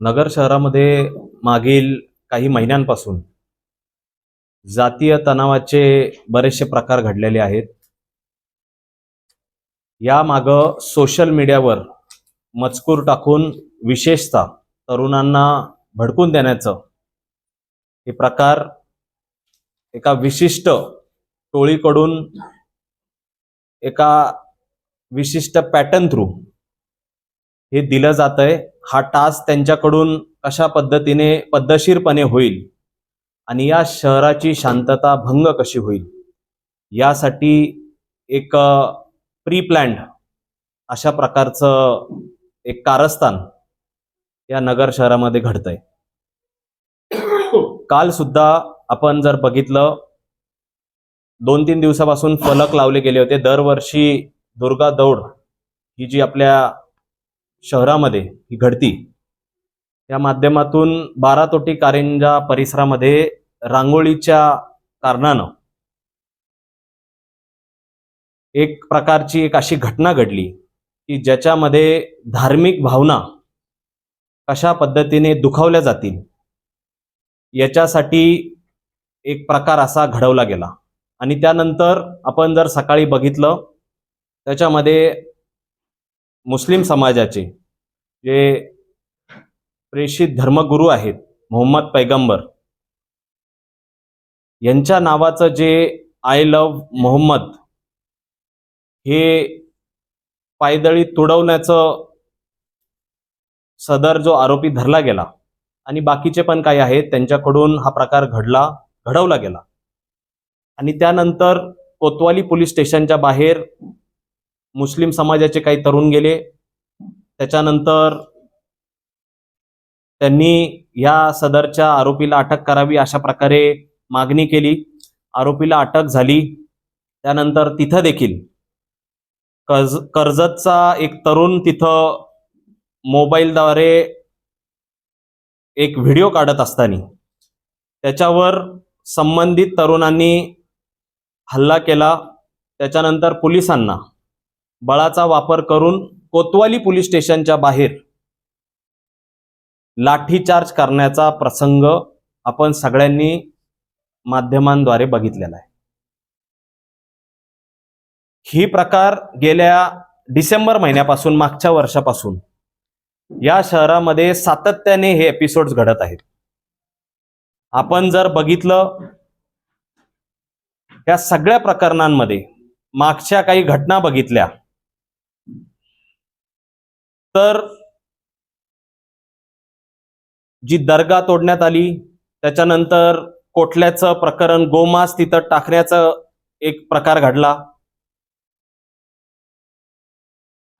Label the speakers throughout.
Speaker 1: नगर शहरामध्ये मागील काही महिन्यांपासून जातीय तणावाचे बरेचसे प्रकार घडलेले आहेत. या माग सोशल मीडियावर मजकूर टाकून विशेषतः तरुणांना भडकून देण्याचं हे प्रकार एका विशिष्ट टोळीकडून एका विशिष्ट पॅटर्न थ्रू हे दिलं जात आहे हा टास्क त्यांच्याकडून कशा पद्धतीने पद्धतशीरपणे होईल आणि या शहराची शांतता भंग कशी होईल? यासाठी एक प्री प्लॅन्ड अशा प्रकारचं एक कारस्थान या नगर शहरामध्ये घडतंय. काल सुद्धा आपण जर बघितलं दोन तीन दिवसापासून फलक लावले गेले होते. दरवर्षी दुर्गा दौड ही जी आपल्या शहरामध्ये ही घडती या माध्यमातून बारातोटी कारेंजा कारंजा परिसरामध्ये रांगोळीच्या कारणानं एक प्रकारची एक अशी घटना घडली की ज्याच्यामध्ये धार्मिक भावना कशा पद्धतीने दुखावल्या जातील याच्यासाठी एक प्रकार असा घडवला गेला. आणि त्यानंतर आपण जर सकाळी बघितलं त्याच्यामध्ये मुस्लिम समाजाचे जे प्रेषित धर्मगुरू आहेत मोहम्मद पैगंबर यांच्या नावाचं जे आय लव्ह मोहम्मद हे पायदळी तुडवण्याचं सदर जो आरोपी धरला गेला आणि बाकीचे पण काही आहेत त्यांच्याकडून हा प्रकार घडला घडवला गेला. आणि त्यानंतर कोतवाली पोलीस स्टेशनच्या बाहेर मुस्लिम समाजाचे काही तरुण गेले. त्याच्यानंतर त्यांनी या सदरच्या आरोपीला अटक करावी अशा प्रकारे मागणी केली. आरोपीला अटक झाली. त्यानंतर तिथं देखील कर्ज कर्जतचा एक तरुण तिथं मोबाईलद्वारे एक व्हिडिओ काढत असताना त्याच्यावर संबंधित तरुणांनी हल्ला केला. त्याच्यानंतर पोलिसांना बळाचा वापर करून कोतवाली पोलीस स्टेशनच्या बाहेर लाठीचार्ज करण्याचा प्रसंग आपण सगळ्यांनी माध्यमांद्वारे बघितलेला आहे. ही प्रकार गेल्या डिसेंबर महिन्यापासून मागच्या वर्षापासून या शहरामध्ये सातत्याने हे एपिसोड्स घडत आहेत. आपण जर बघितलं या सगळ्या प्रकरणांमध्ये मागच्या काही घटना बघितल्या तर जी दर्गा तोडण्यात आली त्याच्यानंतर कोठल्याचं प्रकरण गोमास तिथं टाकण्याचं एक प्रकार घडला.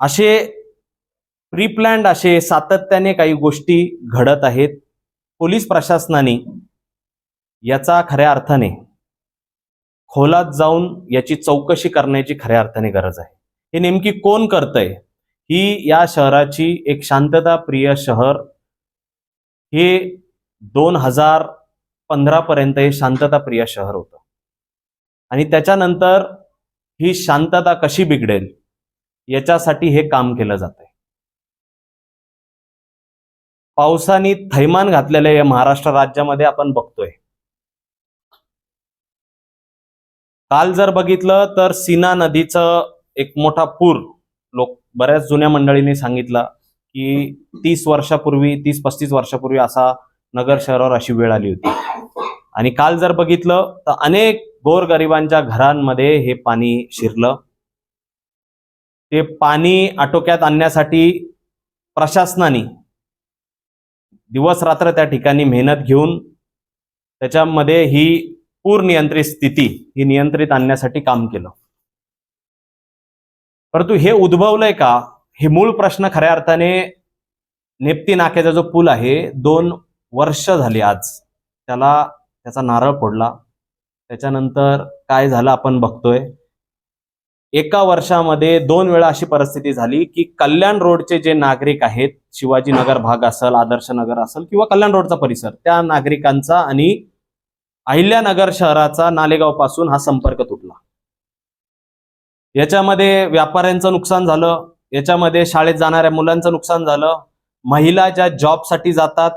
Speaker 1: असे प्रीप्लॅन्ड असे सातत्याने काही गोष्टी घडत आहेत. पोलीस प्रशासनाने याचा खऱ्या अर्थाने खोलात जाऊन याची चौकशी करण्याची खऱ्या अर्थाने गरज आहे. हे नेमकी कोण करतंय? ही या शहराची एक शांतता प्रिय शहर. हे दोन हजार पंधरापर्यंत हे शांतता प्रिय शहर होतं. आणि त्याच्यानंतर ही शांतता कशी बिघडेल याच्यासाठी हे काम केलं जात आहे पावसाने थैमान घातलेल्या या महाराष्ट्र राज्यामध्ये आपण बघतोय. काल जर बघितलं तर सीना नदीचं एक मोठा पूर लोक बऱ्याच जुन्या मंडळींनी सांगितलं की तीस वर्षापूर्वी तीस पस्तीस वर्षापूर्वी असा नगर शहरावर अशी वेळ आली होती. आणि काल जर बघितलं तर अनेक गोरगरिबांच्या घरांमध्ये हे पाणी शिरलं. ते पाणी आटोक्यात आणण्यासाठी प्रशासनाने दिवस रात्र त्या ठिकाणी मेहनत घेऊन त्याच्यामध्ये ही पूर नियंत्रित स्थिती ही नियंत्रित आणण्यासाठी काम केलं. परंतु हे उद्भवलंय का? हे मूळ प्रश्न खऱ्या अर्थाने नेप्ती नाक्याचा जो पूल आहे दोन वर्ष झाली आज. त्याला त्याचा नारळ फोडला. त्याच्यानंतर काय झालं आपण बघतोय. एका वर्षामध्ये दोन वेळा अशी परिस्थिती झाली की कल्याण रोडचे जे नागरिक आहेत शिवाजीनगर भाग असेल आदर्श नगर असेल किंवा कल्याण रोडचा परिसर त्या नागरिकांचा आणि अहिल्यानगर शहराचा नालेगावपासून हा संपर्क तुटला. याच्यामध्ये व्यापाऱ्यांचं नुकसान झालं याच्यामध्ये शाळेत जाणाऱ्या मुलांचं नुकसान झालं महिला ज्या जॉबसाठी जातात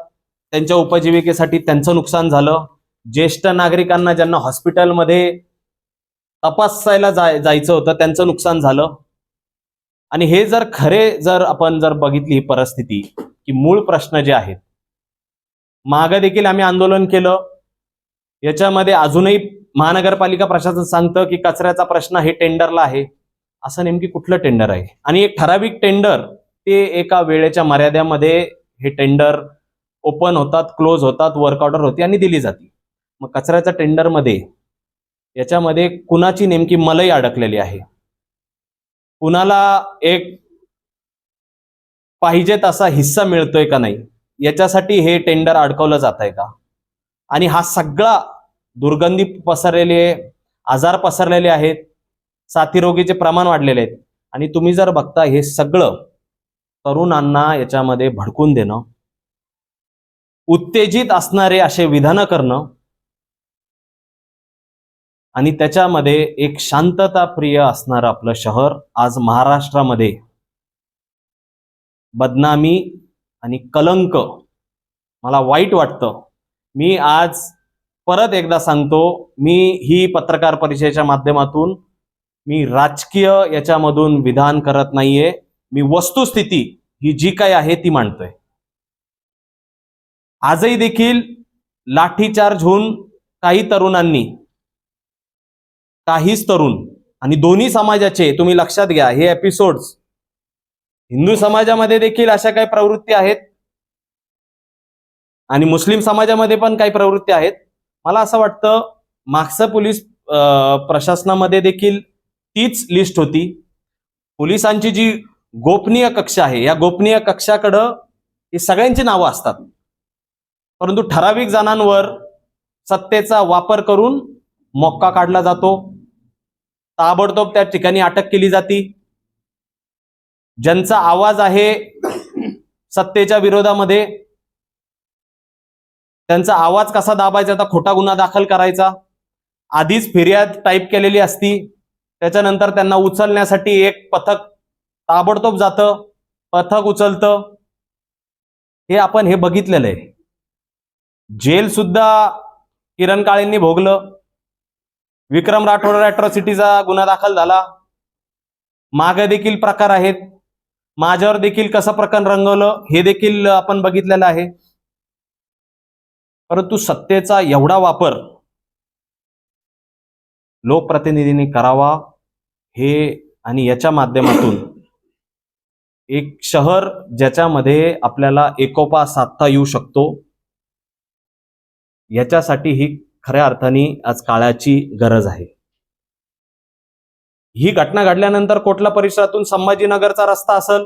Speaker 1: त्यांच्या उपजीविकेसाठी त्यांचं नुकसान झालं ज्येष्ठ नागरिकांना ज्यांना हॉस्पिटलमध्ये तपासायला जाय जायचं होतं त्यांचं नुकसान झालं. आणि हे जर खरे जर आपण जर बघितली ही परिस्थिती की मूळ प्रश्न जे आहेत मागं देखील आम्ही आंदोलन केलं याच्यामध्ये अजूनही महानगरपालिका प्रशासन सांगतं की कचऱ्याचा प्रश्न हे टेंडरला आहे. असं नेमकी कुठलं टेंडर आहे? आणि एक ठराविक टेंडर ते एका वेळेच्या मर्यादेमध्ये हे टेंडर ओपन होतात क्लोज होतात वर्क ऑर्डर होती आणि दिली जाते. मग कचऱ्याच्या टेंडरमध्ये याच्यामध्ये कुणाची नेमकी मलई अडकलेली आहे? कुणाला एक पाहिजे तसा हिस्सा मिळतोय का नाही? याच्यासाठी हे टेंडर अडकवलं जात आहे का? आणि हा सगळा दुर्गंधी पसरलेले आजार पसरलेले आहेत साथीरोगीचे प्रमाण वाढलेले आहेत. आणि तुम्ही जर बघता हे सगळं तरुणांना याच्यामध्ये भडकून देणं उत्तेजित असणारे असे विधानं करणं आणि त्याच्यामध्ये एक शांतता प्रिय असणारं आपलं शहर आज महाराष्ट्रामध्ये. बदनामी आणि कलंक. मला वाईट वाटतं. मी आज परत एकदा सांगतो मी ही पत्रकार परिषदेच्या माध्यमातून मी राजकीय याच्यामधून विधान करत नाहीये. मी वस्तुस्थिती ही जी काही आहे ती मांडतोय. आजही देखील लाठीचार्ज होऊन काही तरुणांनी काहीच तरुण आणि दोन्ही समाजाचे तुम्ही लक्षात घ्या हे एपिसोड्स हिंदू समाजामध्ये देखील अशा काही प्रवृत्ती आहेत आणि मुस्लिम समाजामध्ये पण काही प्रवृत्ती आहेत. मला असं वाटतं मागचं पोलीस प्रशासनामध्ये देखील तीच लिस्ट होती. पोलिसांची जी गोपनीय कक्ष आहे या गोपनीय कक्षाकडं ही सगळ्यांची नावं असतात. परंतु ठराविक जणांवर सत्तेचा वापर करून मोक्का काढला जातो. ताबडतोब त्या ठिकाणी अटक केली जाती. ज्यांचा आवाज आहे सत्तेच्या विरोधामध्ये त्यांचा आवाज कसा दाबायचा आता खोटा गुन्हा दाखल करायचा? आधीच फिर्याद टाईप केलेली असती. त्याच्यानंतर त्यांना उचलण्यासाठी एक पथक ताबडतोब जातं. पथक उचलतं. हे आपण हे बघितलेलं आहे. जेल सुद्धा किरण काळेंनी भोगलं. विक्रम राठोड अॅट्रॉसिटीचा गुन्हा दाखल झाला. मागे देखील प्रकार आहेत. माझ्यावर देखील कसं प्रकरण रंगवलं हे देखील आपण बघितलेलं आहे. परंतु सत्तेचा एवढा वापर लोकप्रतिनिधींनी करावा हे आणि याच्या माध्यमातून एक शहर ज्याच्यामध्ये आपल्याला एकोपा साधता येऊ शकतो याच्यासाठी ही खऱ्या अर्थाने आज काळाची गरज आहे. ही घटना घडल्यानंतर कोटला परिसरातून संभाजीनगरचा रस्ता असल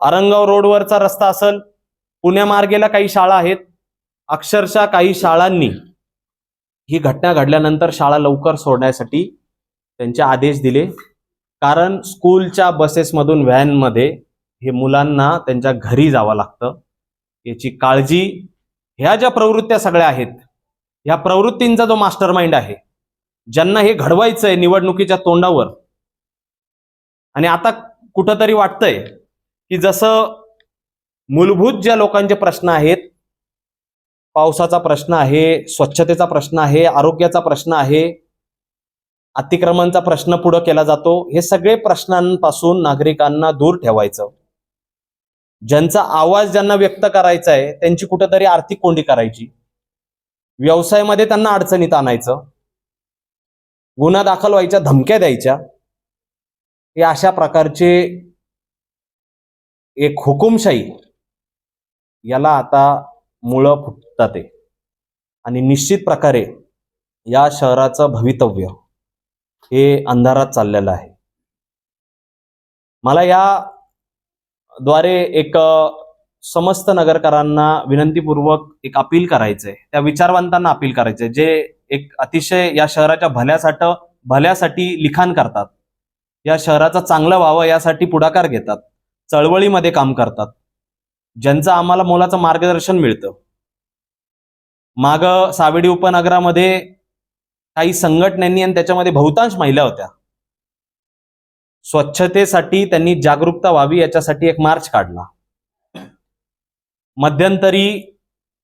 Speaker 1: औरंगाव रोडवरचा रस्ता असल पुण्यामार्गेला काही शाळा आहेत अक्षरशः काही शाळांनी ही घटना घडल्यानंतर शाळा लवकर सोडण्यासाठी त्यांचे आदेश दिले. कारण स्कूलच्या बसेसमधून व्हॅनमध्ये हे मुलांना त्यांच्या घरी जावं लागतं. याची काळजी ह्या ज्या प्रवृत्त्या सगळ्या आहेत ह्या प्रवृत्तींचा जो मास्टर माइंड आहे ज्यांना हे घडवायचंय निवडणुकीच्या तोंडावर आणि आता कुठंतरी वाटतंय की जसं मूलभूत ज्या लोकांचे प्रश्न आहेत पावसाचा प्रश्न आहे स्वच्छतेचा प्रश्न आहे आरोग्याचा प्रश्न आहे अतिक्रमणचा प्रश्न पुढे केला जातो हे सगळे प्रश्नांपासून नागरिकांना दूर ठेवायचं. ज्यांचा आवाज ज्यांना व्यक्त करायचा आहे त्यांची कुठेतरी आर्थिक कोंडी करायची. व्यवसायामध्ये त्यांना अडचणीत आणायचं. गुन्हा दाखल व्हायच्या धमक्या द्यायच्या. हे अशा प्रकारचे एक हुकुमशाही याला आता मुळं फुट जाते आणि निश्चित प्रकारे या शहराचं भवितव्य हे अंधारात चाललेलं आहे. मला या द्वारे एक समस्त नगरकरांना विनंतीपूर्वक एक अपील करायचंय. त्या विचारवंतांना अपील करायचंय जे एक अतिशय या शहराच्या भल्यासाठी भल्यासाठी लिखाण करतात. या शहराचं चांगलं व्हावं यासाठी पुढाकार घेतात. चळवळीमध्ये काम करतात. ज्यांचं आम्हाला मोलाचं मार्गदर्शन मिळतं. माग सावेडी उपनगरामध्ये काही संघटनांनी आणि त्याच्यामध्ये बहुतांश महिला होत्या. स्वच्छतेसाठी त्यांनी जागरूकता व्हावी याच्यासाठी एक मार्च काढला. मध्यंतरी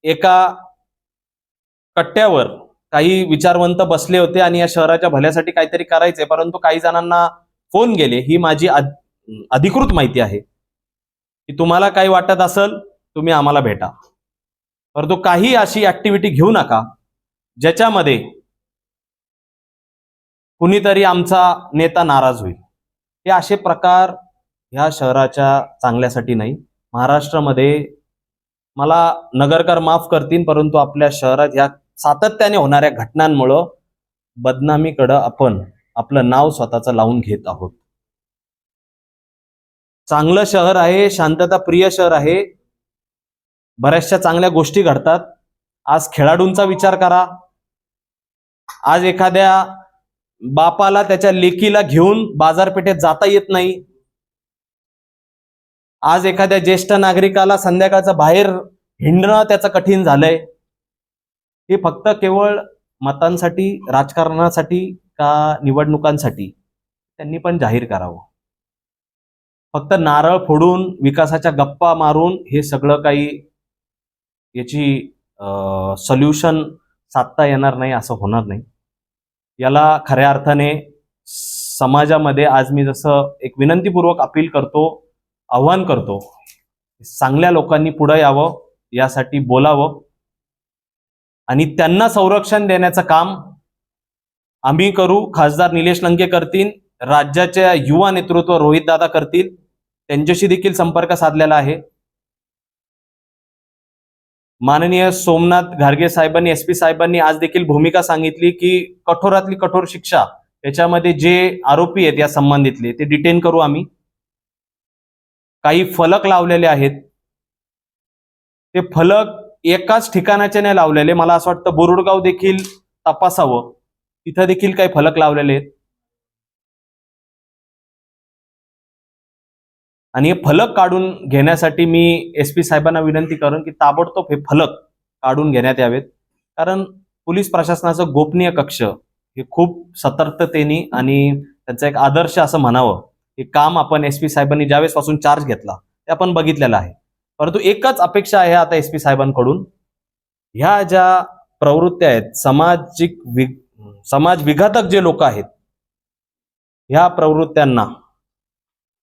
Speaker 1: एका कट्ट्यावर काही विचारवंत बसले होते आणि या शहराच्या भल्यासाठी काहीतरी करायचे परंतु काही जणांना फोन गेले. ही माझी अधिकृत माहिती आहे. की तुम्हाला काही वाटत असेल तुम्ही आम्हाला भेटा. परंतु काही अशी ऍक्टिव्हिटी घेऊ नका ज्याच्यामध्ये कुणीतरी आमचा नेता नाराज होईल. हे असे प्रकार ह्या शहराच्या चांगल्यासाठी नाही. महाराष्ट्रामध्ये मला नगरकर माफ करतील परंतु आपल्या शहरात ह्या सातत्याने होणाऱ्या घटनांमुळं बदनामीकडं आपण आपलं नाव स्वतःचं लावून घेत आहोत. चांगलं शहर आहे शांतता प्रिय शहर आहे बऱ्याचशा चांगल्या गोष्टी घडतात. आज खेळाडूंचा विचार करा. आज एखाद्या बापाला त्याच्या लेकीला घेऊन बाजारपेठेत जाता येत नाही. आज एखाद्या ज्येष्ठ नागरिकाला संध्याकाळचं बाहेर हिंडणं त्याचं कठीण झालंय. हे फक्त केवळ मतांसाठी राजकारणासाठी का निवडणुकांसाठी? त्यांनी पण जाहीर करावं. फक्त नारळ फोडून विकासाच्या गप्पा मारून हे सगळं काही याची सोल्युशन साधता येणार नाही असं होणार नाही. याला खऱ्या अर्थाने समाजामध्ये आज मी जसं एक विनंतीपूर्वक अपील करतो आव्हान करतो चांगल्या लोकांनी पुढे यावं यासाठी बोलावं आणि त्यांना संरक्षण देण्याचं काम आम्ही करू. खासदार निलेश लंके करतील राज्याच्या युवा नेतृत्व रोहित दादा करतील त्यांच्याशी देखील संपर्क साधलेला आहे. माननीय सोमनाथ घारगे साहेबांनी एस पी साहेबांनी आज देखील भूमिका सांगितली की कठोरातली कठोर शिक्षा त्याच्यामध्ये जे आरोपी आहेत या संबंधितले ते डिटेन करू आम्ही. काही फलक लावलेले आहेत. ते फलक एकाच ठिकाणाचे नाही लावलेले. मला असं वाटतं बोरुडगाव देखील तपासावं. तिथं देखील काही फलक लावलेले आहेत. आणि हे फलक काढून घेण्यासाठी मी एस पी साहेबांना विनंती करेन की ताबडतोब हे फलक काढून घेण्यात यावेत. कारण पोलीस प्रशासनाचं गोपनीय कक्ष हे खूप सतर्कतेने आणि त्यांचं एक आदर्श असं म्हणावं हे काम आपण एस पी साहेबांनी ज्यावेळेसपासून चार्ज घेतला ते आपण बघितलेलं आहे. परंतु एकच अपेक्षा आहे आता एस पी साहेबांकडून. ह्या ज्या प्रवृत्त्या आहेत सामाजिक वि समाज विघातक जे लोक आहेत ह्या प्रवृत्त्यांना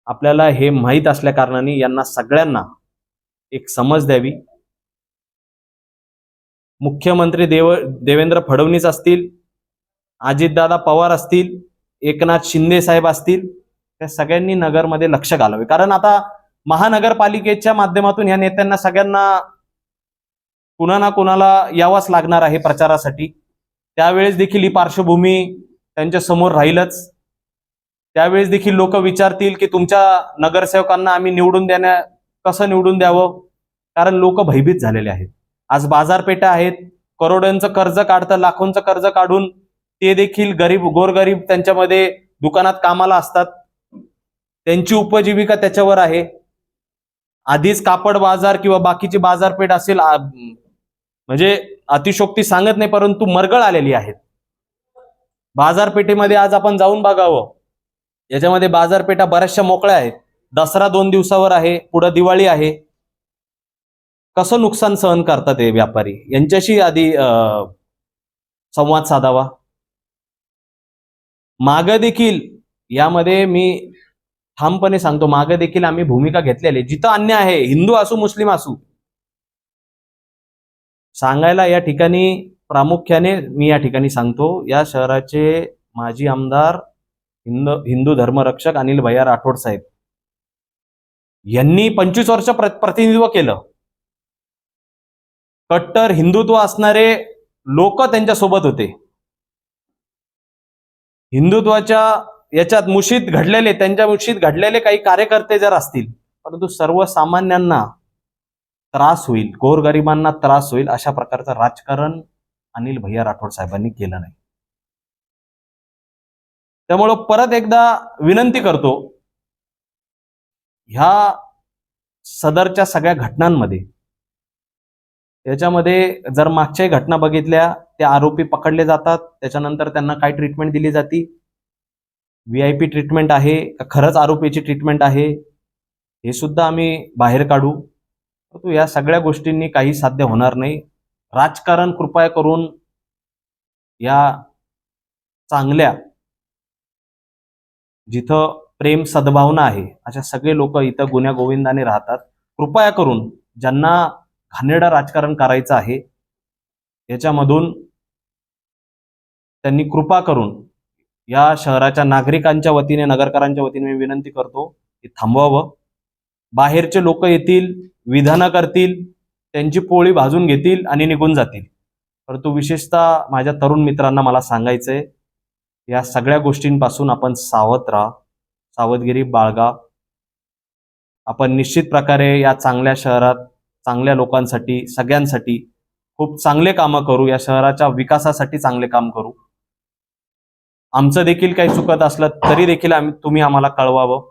Speaker 1: आपल्याला हे माहीत असल्या कारणाने यांना सगळ्यांना एक समज द्यावी. मुख्यमंत्री देव देवेंद्र फडणवीस असतील अजितदादा पवार असतील एकनाथ शिंदे साहेब असतील त्या सगळ्यांनी नगरमध्ये लक्ष घालावे. कारण आता महानगरपालिकेच्या माध्यमातून या नेत्यांना सगळ्यांना कुणा ना कुणाला यावाच लागणार आहे प्रचारासाठी. त्यावेळेस देखील ही पार्श्वभूमी त्यांच्यासमोर राहीलच. त्यावेळेस देखील लोक विचारतील की तुमच्या नगरसेवकांना आम्ही निवडून देण्या कसं निवडून द्यावं? कारण लोक भयभीत झालेले आहेत. आज बाजारपेठा आहेत. करोडोंचं कर्ज काढतं लाखोंचं कर्ज काढून ते देखील गरीब गोरगरीब त्यांच्यामध्ये दुकानात कामाला असतात. त्यांची उपजीविका त्याच्यावर आहे. आधीच कापड बाजार किंवा बाकीची बाजारपेठ असेल म्हणजे अतिशोक्ती सांगत नाही परंतु मरगळ आलेली आहेत. बाजारपेठेमध्ये आज आपण जाऊन बघावं. याच्यामध्ये बाजारपेठा बऱ्याचशा मोकळ्या आहेत. दसरा दोन दिवसावर आहे पुढं दिवाळी आहे. कसं नुकसान सहन करतात हे व्यापारी? यांच्याशी आधी संवाद साधावा. माग देखील यामध्ये मी ठामपणे सांगतो माग देखील आम्ही भूमिका घेतलेली जिथं अन्याय आहे हिंदू असू मुस्लिम असू. सांगायला या ठिकाणी प्रामुख्याने मी या ठिकाणी सांगतो या शहराचे माजी आमदार हिंद हिंदू धर्मरक्षक अनिल भैया राठोड साहेब. यांनी पंचवीस वर्ष प्र- प्रतिनिधित्व केलं. कट्टर हिंदुत्व असणारे लोक त्यांच्यासोबत होते. हिंदुत्वाच्या याच्यात मुशीत घडलेले त्यांच्या मुशीत घडलेले काही कार्यकर्ते जर असतील परंतु सर्वसामान्यांना त्रास होईल गोरगरिबांना त्रास होईल अशा प्रकारचं राजकारण अनिल भैया राठोड साहेबांनी केलं नाही. त्यामुळं परत एकदा विनंती करतो ह्या सदरच्या सगळ्या घटनांमध्ये याच्यामध्ये जर मागच्याही घटना बघितल्या ते आरोपी पकडले जातात त्याच्यानंतर त्यांना काय ट्रीटमेंट दिली जाती? व्ही आय पी ट्रीटमेंट आहे का खरंच आरोपीची ट्रीटमेंट आहे? हे सुद्धा आम्ही बाहेर काढू. परंतु या सगळ्या गोष्टींनी काही साध्य होणार नाही. राजकारण कृपया करून या चांगल्या जिथं प्रेम सद्भावना आहे अशा सगळे लोक इथं गुन्ह्या गोविंदाने राहतात. कृपया करून ज्यांना घाणेरडं राजकारण करायचं आहे याच्यामधून त्यांनी कृपा करून या शहराच्या नागरिकांच्या वतीने नगरकरांच्या वतीने मी विनंती करतो की थांबवावं. बाहेरचे लोक येतील विधानं करतील त्यांची पोळी भाजून घेतील आणि निघून जातील. परंतु विशेषतः माझ्या तरुण मित्रांना मला सांगायचंय या सगळ्या गोष्टींपासून आपण सावध राहा. सावधगिरी बाळगा. आपण निश्चित प्रकारे या चांगल्या शहरात चांगल्या लोकांसाठी सगळ्यांसाठी खूप चांगले कामं करू. या शहराच्या विकासासाठी चांगले काम करू. आमचं देखील काही चुकत असलं तरी देखील आम्ही तुम्ही आम्हाला कळवावं.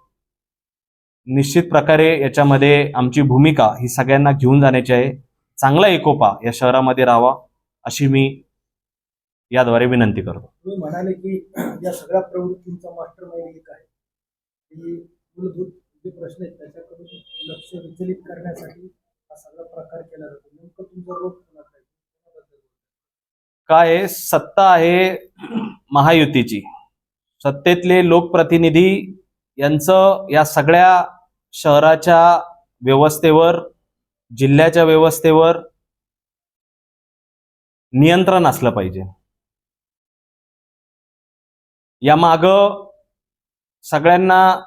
Speaker 1: निश्चित प्रकारे याच्यामध्ये आमची भूमिका ही सगळ्यांना घेऊन जाण्याची आहे. चांगला एकोपा या शहरामध्ये राहावा. अशी मी याद्वारे विनंती करतो.
Speaker 2: तुम्ही म्हणाले की या सगळ्या प्रवृत्तींचा मास्टर माइंड एक आहे. की मूलभूत जे प्रश्न आहेत त्याच्याकडून लक्ष विचलित करण्यासाठी हा सगळा प्रकार केला जातो. नेमकं तुमचा रोग कोणाचा?
Speaker 1: काय आहे, सत्ता आहे महायुतीची. सत्तेतले लोकप्रतिनिधी यांचं या सगळ्या शहराच्या व्यवस्थेवर जिल्ह्याच्या व्यवस्थेवर नियंत्रण असलं पाहिजे. या मागं सगळ्यांना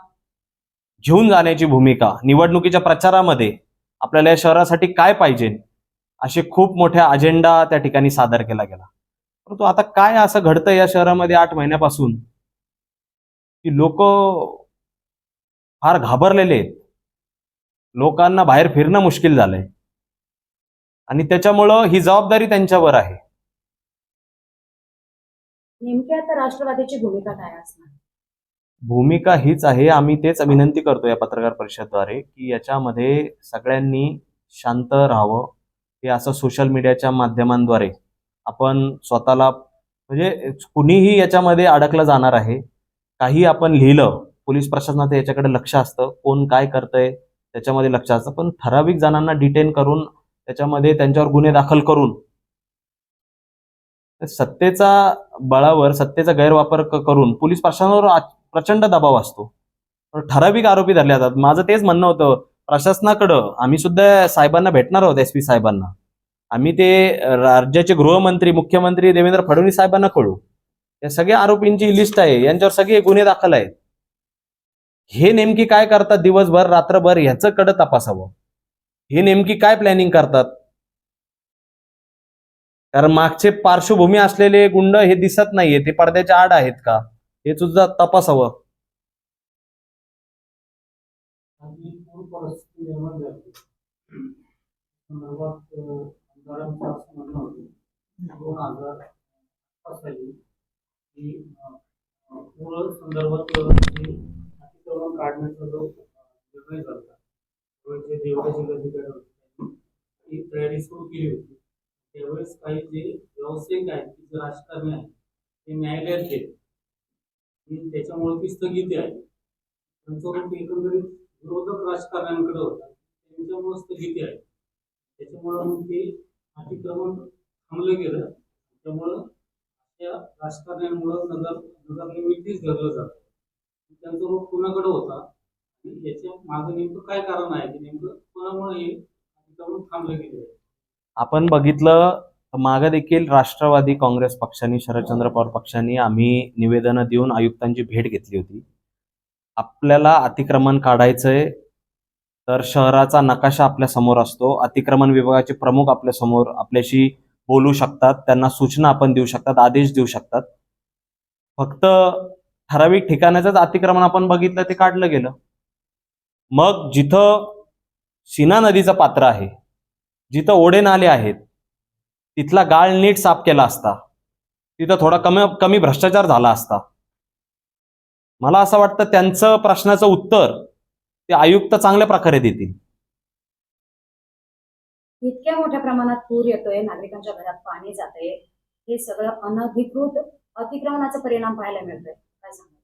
Speaker 1: घेऊन जाण्याची भूमिका निवडणुकीच्या प्रचारामध्ये आपल्याला या शहरासाठी काय पाहिजे असे खूप मोठ्या अजेंडा त्या ठिकाणी सादर केला गेला. परंतु आता काय असं घडतं या शहरामध्ये आठ महिन्यापासून? की लोक फार घाबरलेले आहेत. लोकांना बाहेर फिरणं मुश्किल झालंय. आणि त्याच्यामुळं ही जबाबदारी त्यांच्यावर आहे.
Speaker 3: नेमकी आता राष्ट्रवादीची भूमिका काय असणार?
Speaker 1: भूमिका हीच आहे. आम्ही तेच विनंती करतो या पत्रकार परिषदद्वारे की याच्यामध्ये सगळ्यांनी शांत राहावं. हे असं सोशल मीडियाच्या माध्यमांद्वारे आपण स्वतःला म्हणजे कुणीही याच्यामध्ये अडकलं जाणार आहे. काही आपण लिहिलं पोलीस प्रशासनाचं याच्याकडे लक्ष असतं. कोण काय करतंय त्याच्यामध्ये लक्ष असतं. पण ठराविक जणांना डिटेन करून त्याच्यामध्ये त्यांच्यावर गुन्हे दाखल करून सत्तेचा बळावर सत्तेचा गैरवापर करून पोलीस प्रशासनावर प्रचंड दबाव असतो. ठराविक आरोपी धरले जातात. माझं तेच म्हणणं होतं प्रशासनाकडं आम्ही सुद्धा साहेबांना भेटणार आहोत एस पी साहेबांना. आम्ही ते राज्याचे गृहमंत्री मुख्यमंत्री देवेंद्र फडणवीस साहेबांना कळू. या सगळ्या आरोपींची लिस्ट आहे. यांच्यावर सगळे गुन्हे दाखल आहेत. हे नेमकी काय करतात दिवसभर रात्रभर ह्याचं कडं तपासावं. हे नेमकी काय प्लॅनिंग करतात? कारण मागचे पार्श्वभूमी असलेले गुंड हे दिसत नाहीये. ते पडद्याच्या आड आहेत का? हे सुद्धा तपासावं.
Speaker 2: काढण्याचा जो निर्णय झाला तयारी सुरू केली होती. त्यावेळेस काही जे व्यावसायिक आहेत की जे राजकारणी आहेत ते न्यायालयात गेले. आणि त्याच्यामुळे ती स्थगिती आहे. त्यांचं रूप एकंदरीत विरोधक राजकारण्यांकडे होता. त्यांच्यामुळे स्थगिती आहे. त्याच्यामुळं मग ते अतिक्रमण थांबलं गेलं. त्यामुळं त्या राजकारण्यांमुळं नगर नगर निमित्तीच धरलं जातं. त्यांचं रूप कुणाकडे होता? आणि याच्या मागं नेमकं काय कारण आहे? की नेमकं कोणामुळे हे अतिक्रमण थांबलं गेलं? आहे
Speaker 1: आपण बघितलं मागं देखील राष्ट्रवादी काँग्रेस पक्षाने शरदचंद्र पवार पक्षाने आम्ही निवेदनं देऊन आयुक्तांची भेट घेतली होती. आपल्याला अतिक्रमण काढायचंय तर शहराचा नकाशा आपल्यासमोर असतो. अतिक्रमण विभागाचे प्रमुख आपल्यासमोर आपल्याशी बोलू शकतात. त्यांना सूचना आपण देऊ शकतात आदेश देऊ शकतात. फक्त ठराविक ठिकाणाचंच अतिक्रमण आपण बघितलं ते काढलं गेलं. मग जिथं सीना नदीचं पात्र आहे जिथं ओढे नाले आहेत तिथला गाळ नीट साफ केला असता तिथं थोडा कमी कमी भ्रष्टाचार झाला असता. मला असं वाटतं त्यांचं प्रश्नाचं उत्तर ते आयुक्त चांगल्या प्रकारे देतील.
Speaker 3: इतक्या मोठ्या प्रमाणात पूर येतोय नागरिकांच्या घरात पाणी जातंय हे सगळं अनधिकृत अतिक्रमणाचा परिणाम पाहायला मिळतोय. काय सांगा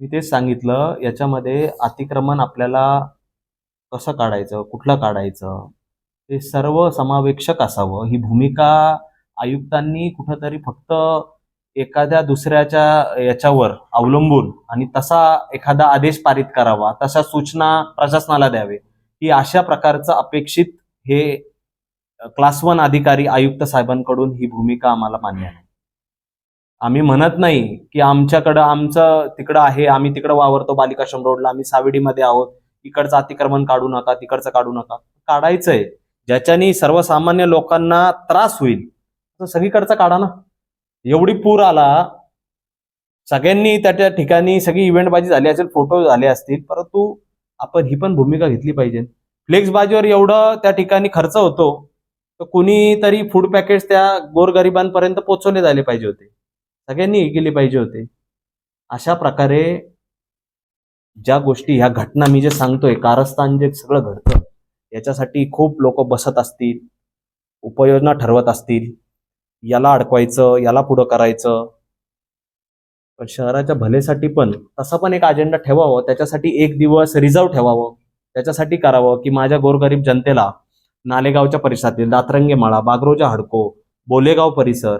Speaker 1: मी तेच सांगितलं याच्यामध्ये अतिक्रमण आपल्याला कसं काढायचं कुठलं काढायचं? हे सर्व समावेशक असावं. ही भूमिका आयुक्तांनी कुठंतरी फक्त एखाद्या दुसऱ्याच्या याच्यावर अवलंबून आणि तसा एखादा आदेश पारित करावा तशा सूचना प्रशासनाला द्यावे ही अशा प्रकारचं अपेक्षित हे क्लास वन अधिकारी आयुक्त साहेबांकडून ही भूमिका आम्हाला मान्य आहे. आम्ही म्हणत नाही की आमच्याकडं आमचं तिकडं आहे आम्ही तिकडं वावरतो बालिकाश्रम रोडला आम्ही सावडीमध्ये आहोत इकडचं अतिक्रमण काढू नका तिकडचं काढू नका. काढायचंय. ज्याच्यानी सर्वसामान्य लोकांना त्रास होईल. तर सगळीकडचा काढा ना. एवढी पूर आला सगळ्यांनी त्या त्या ठिकाणी सगळी इव्हेंटबाजी झाली असेल फोटो झाले असतील परंतु आपण ही पण भूमिका घेतली पाहिजे. फ्लेक्सबाजीवर एवढं त्या ठिकाणी खर्च होतो तर कुणीतरी फूड पॅकेट्स त्या गोरगरिबांपर्यंत पोचवले झाले पाहिजे होते. सगळ्यांनी हे केले पाहिजे होते. अशा प्रकारे ज्या गोष्टी ह्या घटना मी जे सांगतोय कारस्थान जे सगळं घडतं याच्यासाठी खूप लोक बसत असतील उपाययोजना ठरवत असतील. याला अडकवायचं याला पुढं करायचं. पण शहराच्या भलेसाठी पण तसा पण एक अजेंडा ठेवावं त्याच्यासाठी एक दिवस रिझर्व ठेवावं. त्याच्यासाठी करावं की माझ्या गोरगरीब जनतेला नालेगावच्या परिसरातील दातरंगे माळा बागरोजा हडको बोलेगाव परिसर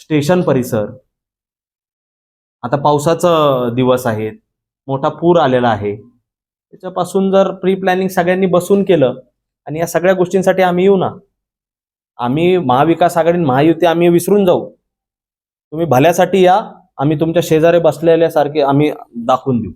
Speaker 1: स्टेशन परिसर. आता पावसाचं दिवस आहेत मोठा पूर आलेला आहे. त्याच्यापासून जर प्री प्लॅनिंग सगळ्यांनी बसून केलं आणि या सगळ्या गोष्टींसाठी आम्ही येऊ ना आम्ही महाविकास आघाडी महायुती आम्ही विसरून जाऊ. तुम्ही भल्यासाठी या आम्ही तुमच्या शेजारी बसलेल्यासारखे आम्ही दाखवून देऊ.